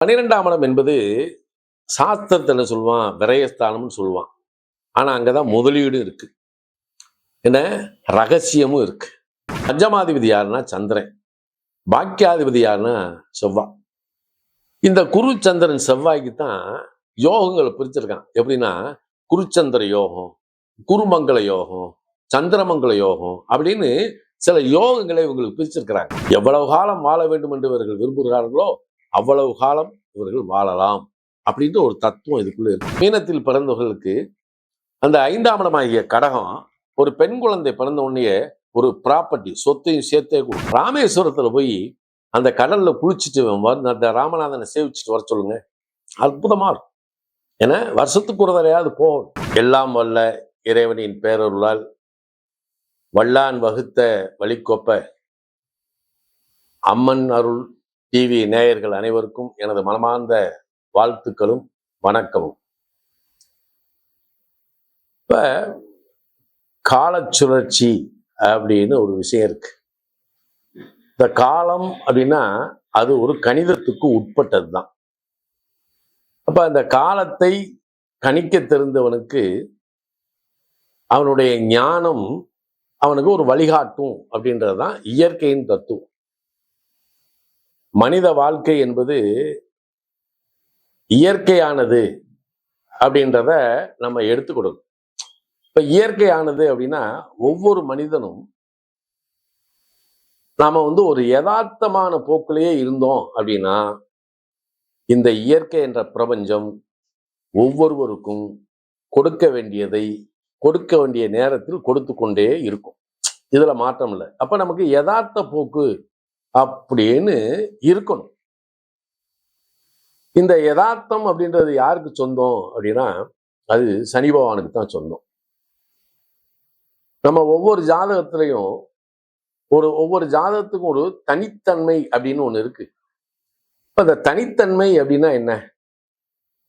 பன்னிரெண்டாம் இடம் என்பது சாஸ்திரத்தில் சொல்லுவான் விரயஸ்தானம்னு சொல்லுவான் ஆனால் அங்கே தான் முதலீடும் இருக்குது என்ன? ரகசியமும் இருக்குது பஞ்சமாதிபதி யாருன்னா சந்திரன். பாக்கியாதிபதி யாருன்னா செவ்வாய் இந்த குரு சந்திரன் செவ்வாய்க்கு தான் யோகங்களை பிரிச்சிருக்கான். எப்படின்னா குருச்சந்திர யோகம் குருமங்கள யோகம் சந்திரமங்கல யோகம் அப்படின்னு சில யோகங்களை இவங்களுக்கு பிரிச்சிருக்கிறாங்க. எவ்வளவு காலம் வாழ வேண்டும் என்று இவர்கள் விரும்புகிறார்களோ அவ்வளவு காலம் இவர்கள் வாழலாம் அப்படின்ற ஒரு தத்துவம் இதுக்குள்ள இருக்கு. மீனத்தில் பிறந்தவர்களுக்கு அந்த ஐந்தாம் இடமாகிய கடகம் ஒரு பெண் குழந்தை பிறந்த உடனே ஒரு ப்ராப்பர்ட்டி சொத்தையும் சேர்த்தே கொடுக்கும் ராமேஸ்வரத்துல போய் அந்த கடல்ல குளிச்சுட்டு வந்து அந்த ராமநாதனை சேவிச்சுட்டு வர சொல்லுங்க. அற்புதமா இருக்கும். ஏன்னா வருஷத்துக்கு ஒரு தடையாவது போகணும். எல்லாம் வல்ல இறைவனின் பேரருளால் வல்லான் வகுத்த வழிக்கொப்ப அம்மன் அருள் டிவி நேயர்கள் அனைவருக்கும் எனது மனமார்ந்த வாழ்த்துக்களும் வணக்கமும். இப்ப காலச் சுழற்சி அப்படின்னு ஒரு விஷயம் இருக்கு. இந்த காலம் அப்படின்னா அது ஒரு கணிதத்துக்கு உட்பட்டது தான் அப்ப அந்த காலத்தை கணிக்க தெரிந்தவனுக்கு அவனுடைய ஞானம் அவனுக்கு ஒரு வழிகாட்டும் அப்படின்றது தான் இயற்கையின் தத்துவம். மனித வாழ்க்கை என்பது இயற்கையானது அப்படின்றத நம்ம எடுத்துக்கொடுக்கணும் இப்ப இயற்கையானது அப்படின்னா ஒவ்வொரு மனிதனும் நாம வந்து ஒரு யதார்த்தமான போக்கிலேயே இருந்தோம் அப்படின்னா இந்த இயற்கை என்ற பிரபஞ்சம் ஒவ்வொருவருக்கும் கொடுக்க வேண்டியதை கொடுக்க வேண்டிய நேரத்தில் கொடுத்து கொண்டே இருக்கும். இதுல மாற்றம் இல்லை. அப்ப நமக்கு யதார்த்த போக்கு அப்படின்னு இருக்கணும். இந்த யதார்த்தம் அப்படின்றது யாருக்கு சொந்தம் அப்படின்னா அது சனி பகவானுக்கு தான் சொந்தம். நம்ம ஒவ்வொரு ஜாதகத்திலையும் ஒரு ஒவ்வொரு ஜாதகத்துக்கும் ஒரு தனித்தன்மை அப்படின்னு ஒண்ணு இருக்கு. இப்போ அந்த தனித்தன்மை அப்படின்னா என்ன?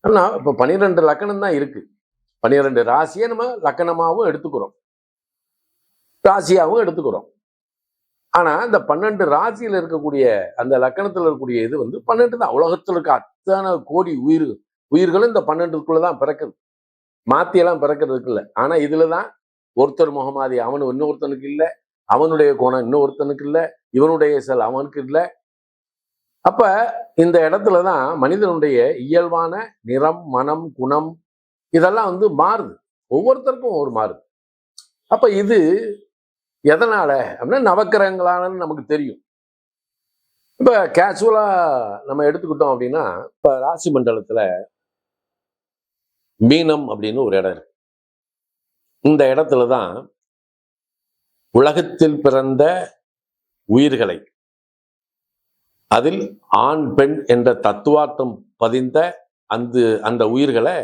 ஆனா இப்போ பன்னிரெண்டு லக்கணம் தான் இருக்கு. பன்னிரெண்டு ராசியை நம்ம லக்கணமாகவும் எடுத்துக்கிறோம். ராசியாகவும் எடுத்துக்கிறோம். ஆனால் இந்த பன்னெண்டு ராசியில் இருக்கக்கூடிய அந்த லக்கணத்தில் இருக்கக்கூடிய இது வந்து பன்னெண்டு தான். உலகத்தில் இருக்க அத்தனை கோடி உயிர் உயிர்களும் இந்த பன்னெண்டுக்குள்ளே தான் பிறக்குது. மாத்தியெல்லாம் பிறக்கிறதுக்கு இல்லை. ஆனால் இதில் தான் ஒருத்தர் முகமாதி அவனு இன்னொருத்தனுக்கு இல்லை. அவனுடைய கோணம் இன்னொருத்தனுக்கு இல்லை. இவனுடைய செல் அவனுக்கு இல்லை. அப்போ இந்த இடத்துல தான் மனிதனுடைய இயல்பான நிறம் மனம் குணம் இதெல்லாம் வந்து மாறுது. ஒவ்வொருத்தருக்கும் ஒரு மாறுது. அப்போ இது எதனால அப்படின்னா நவக்கிரகங்களானு நமக்கு தெரியும். இப்போ கேஷுவலா நம்ம எடுத்துக்கிட்டோம் அப்படின்னா இப்ப ராசி மண்டலத்துல மீனம் அப்படின்னு ஒரு இடம் இருக்கு. இந்த இடத்துல தான் உலகத்தில் பிறந்த உயிர்களை அதில் ஆண் பெண் என்ற தத்துவார்த்தம் பதிந்த அந்த அந்த உயிர்களை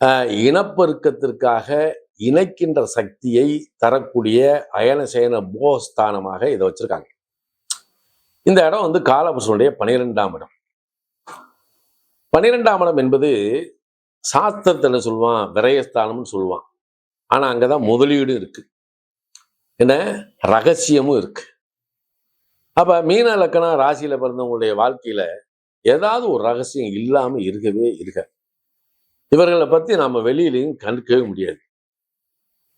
ஆஹ், இனப்பெருக்கத்திற்காக இணைக்கின்ற சக்தியை தரக்கூடிய அயனசேன போகஸ்தானமாக இதை வச்சிருக்காங்க. இந்த இடம் வந்து காலபுருஷனுடைய பனிரெண்டாம் இடம். பனிரெண்டாம் இடம் என்பது சாஸ்திரத்தில் சொல்லுவான்? விரயஸ்தானம்னு சொல்லுவான். ஆனா அங்கதான் முதலீடும் இருக்கு. என்ன? ரகசியமும் இருக்கு. அப்ப மீன லக்கணம் ராசியில பிறந்தவங்களுடைய வாழ்க்கையில ஏதாவது ஒரு ரகசியம் இல்லாம இருக்கவே இருக்க இவர்களை பத்தி நாம வெளியிலையும் கண்டுக்கவே முடியாது.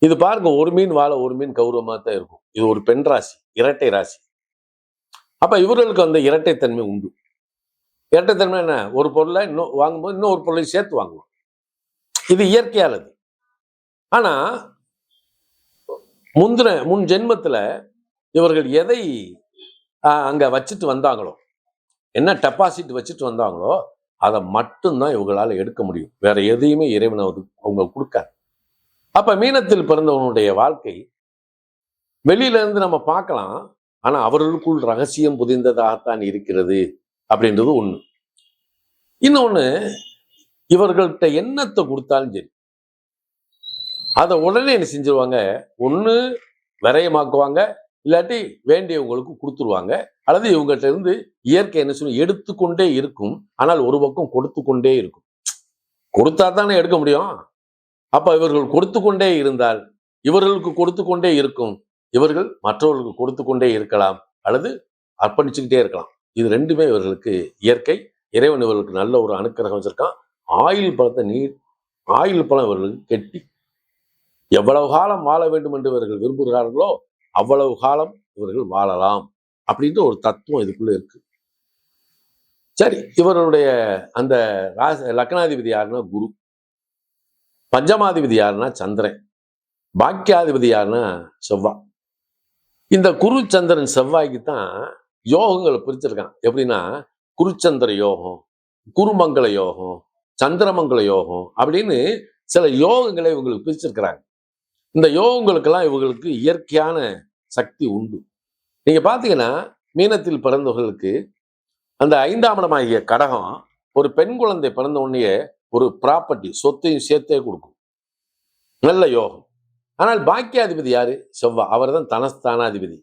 இது பாருங்க ஒரு மீன் வாழ ஒரு மீன் கௌரவமாக தான் இருக்கும். இது ஒரு பெண் ராசி இரட்டை ராசி. அப்போ இவர்களுக்கு அந்த இரட்டைத்தன்மை உண்டு. இரட்டைத்தன்மை என்ன? ஒரு பொருளை இன்னும் வாங்கும்போது இன்னொரு பொருளை சேர்த்து வாங்குவோம் இது இயற்கையானது ஆனால் முந்தின முன் ஜென்மத்தில் இவர்கள் எதை ஆஹ், வச்சுட்டு வந்தாங்களோ என்ன டெபாசிட் வச்சுட்டு வந்தாங்களோ அதை மட்டும்தான் இவங்களால எடுக்க முடியும். வேற எதையுமே இறைவன் அது அவங்க கொடுக்காது. அப்ப மீனத்தில் பிறந்தவனுடைய வாழ்க்கை வெளியில இருந்து நம்ம பார்க்கலாம். ஆனா அவர்களுக்குள் ரகசியம் புதிந்ததாகத்தான் இருக்கிறது அப்படின்றது ஒண்ணு. இன்னொன்னு இவர்கள்ட்ட எண்ணத்தை கொடுத்தாலும் சரி அதை உடனே என்ன செஞ்சிருவாங்க? ஒண்ணு விரயமாக்குவாங்க இல்லாட்டி வேண்டியவங்களுக்கு கொடுத்துருவாங்க. அல்லது இவங்ககிட்ட இருந்து இயற்கை என்ன சொல்லி எடுத்துக்கொண்டே இருக்கும். ஆனால் ஒரு பக்கம் கொடுத்து கொண்டே இருக்கும். கொடுத்தா தானே எடுக்க முடியும்? அப்ப இவர்கள் கொடுத்து கொண்டே இருந்தால் இவர்களுக்கு கொடுத்து கொண்டே இருக்கும். இவர்கள் மற்றவர்களுக்கு கொடுத்து கொண்டே இருக்கலாம் அல்லது அர்ப்பணிச்சுக்கிட்டே இருக்கலாம். இது ரெண்டுமே இவர்களுக்கு இயற்கை. இறைவன் இவர்களுக்கு நல்ல ஒரு அனுக்கிரகம் வச்சிருக்கான். ஆயுள் பழத்தை நீர் ஆயுள் பழம் இவர்களுக்கு கெட்டி எவ்வளவு காலம் வாழ வேண்டும் என்று இவர்கள் விரும்புகிறார்களோ அவ்வளவு காலம் இவர்கள் வாழலாம் அப்படின்ற ஒரு தத்துவம் இதுக்குள்ள இருக்கு. சரி இவருடைய அந்த ராச லக்னாதிபதி யாருன்னா குரு. பஞ்சமாதிபதி யாருன்னா சந்திரன். பாக்கியாதிபதி யாருன்னா செவ்வாய் இந்த குரு சந்திரன் செவ்வாய்க்கு தான் யோகங்களை பிரிச்சிருக்கான். எப்படின்னா குருச்சந்திர யோகம் குருமங்கள யோகம் சந்திரமங்கல யோகம் அப்படின்னு சில யோகங்களை இவங்களுக்கு பிரிச்சிருக்கிறாங்க. இந்த யோகங்களுக்கெல்லாம் இவங்களுக்கு இயற்கையான சக்தி உண்டு. நீங்க பார்த்தீங்கன்னா மீனத்தில் பிறந்தவர்களுக்கு அந்த ஐந்தாம் இடமாகிய கடகம் ஒரு பெண் குழந்தை பிறந்த உடனே ஒரு ப்ராப்பர்ட்டி சொத்தையும் சேர்த்தே கொடுக்கும். நல்ல யோகம். ஆனால் பாக்கியாதிபதி யாரு? செவ்வா. அவர் தான் தனஸ்தானாதிபதி.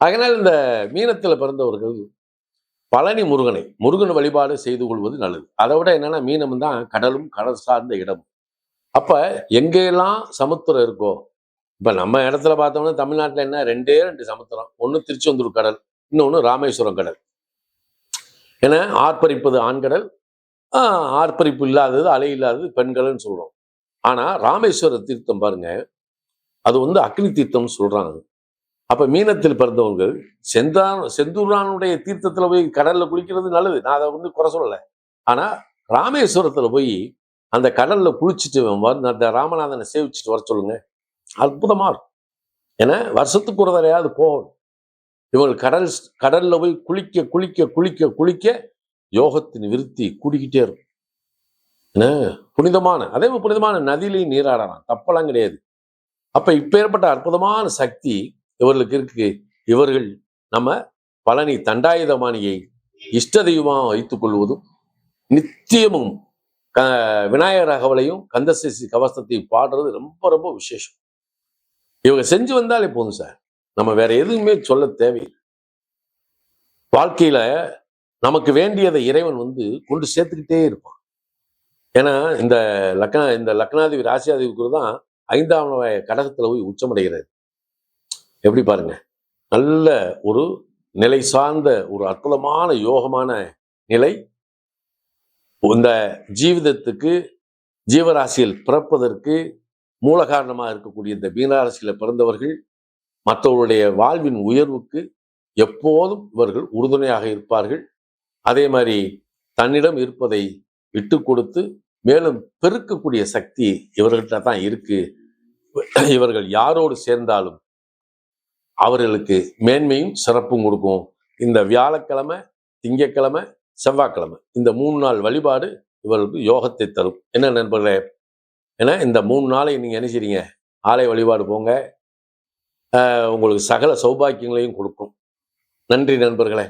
அதனால் இந்த மீனத்தில் பிறந்தவர்கள் பழனி முருகனை முருகன் வழிபாடு செய்து கொள்வது நல்லது. அதை விட என்னன்னா மீனம் தான் கடலும் கடல் சார்ந்த இடமும் அப்ப எங்கெல்லாம் சமுத்திரம் இருக்கோ இப்ப நம்ம இடத்துல பார்த்தோம்னா தமிழ்நாட்டில் என்ன? ரெண்டே ரெண்டு சமுத்திரம். ஒன்று திருச்செந்தூர் கடல் இன்னொன்று ராமேஸ்வரம் கடல். ஏன்னா ஆர்ப்பரிப்பது ஆண்கடல் ஆர்ப்பரிப்பு இல்லாதது அலை இல்லாதது பெண்கள்னு சொல்கிறோம் ஆனால் ராமேஸ்வர தீர்த்தம் பாருங்க. அது வந்து அக்னி தீர்த்தம்னு சொல்கிறாங்க அப்போ மீனத்தில் பிறந்தவங்க செந்தான் செந்தூரானுடைய தீர்த்தத்தில் போய் கடலில் குளிக்கிறது நல்லது. நான் அதை வந்து குறை சொல்லலை. ஆனால் ராமேஸ்வரத்தில் போய் அந்த கடலில் குளிச்சுட்டு அந்த ராமநாதனை சேவிச்சுட்டு வர சொல்லுங்க. அற்புதமாக இருக்கும். ஏன்னா வருஷத்துக்கு ஒரு தடையாவது போகணும். இவங்க கடல் கடலில் போய் குளிக்க குளிக்க குளிக்க குளிக்க யோகத்தின் விருத்தி கூடிக்கிட்டே இருக்கும். என்ன? புனிதமான அதே புனிதமான நதியிலையும் நீராடலாம் தப்பெல்லாம் கிடையாது. அப்ப இப்ப ஏற்பட்ட அற்புதமான சக்தி இவர்களுக்கு இருக்கு. இவர்கள் நம்ம பழனி தண்டாயுதமானியை இஷ்ட தெய்வமாக வைத்துக் கொள்வதும் நித்தியமும் க விநாயகர் அகவலையும் கந்தசேசி கவசத்தையும் பாடுறது ரொம்ப ரொம்ப விசேஷம். இவங்க செஞ்சு வந்தாலே போதும் சார். நம்ம வேற எதுவுமே சொல்ல தேவையில்லை. வாழ்க்கையில நமக்கு வேண்டியதை இறைவன் வந்து கொண்டு சேர்த்துக்கிட்டே இருப்பான். ஏன்னா இந்த லக்னா இந்த லக்னாதிபதி ராசியாதிபதி குரு தான் ஐந்தாம் கடகத்தில் கடகத்துல போய் உச்சமடைகிறது எப்படி பாருங்க? நல்ல ஒரு நிலை சார்ந்த ஒரு அற்புதமான யோகமான நிலை. இந்த ஜீவிதத்துக்கு ஜீவராசியில் பிறப்பதற்கு மூல காரணமாக இருக்கக்கூடிய இந்த மீனராசியில் பிறந்தவர்கள் மற்றவருடைய வாழ்வின் உயர்வுக்கு எப்போதும் இவர்கள் உறுதுணையாக இருப்பார்கள். அதே மாதிரி தன்னிடம் இருப்பதை விட்டு கொடுத்து மேலும் பெருக்கக்கூடிய சக்தி இவர்கள்ட்ட தான் இருக்கு. இவர்கள் யாரோடு சேர்ந்தாலும் அவர்களுக்கு மேன்மையும் சிறப்பும் கொடுக்கும் இந்த வியாழக்கிழமை திங்கக்கிழமை செவ்வாய்க்கிழமை இந்த மூணு நாள் வழிபாடு இவர்களுக்கு யோகத்தை தரும். என்ன நண்பர்களே? ஏன்னா இந்த மூணு நாளை நீங்கள் என்ன செய்றீங்க? ஆலய வழிபாடு போங்க. ஆஹ் உங்களுக்கு சகல சௌபாக்கியங்களையும் கொடுக்கும். நன்றி நண்பர்களே.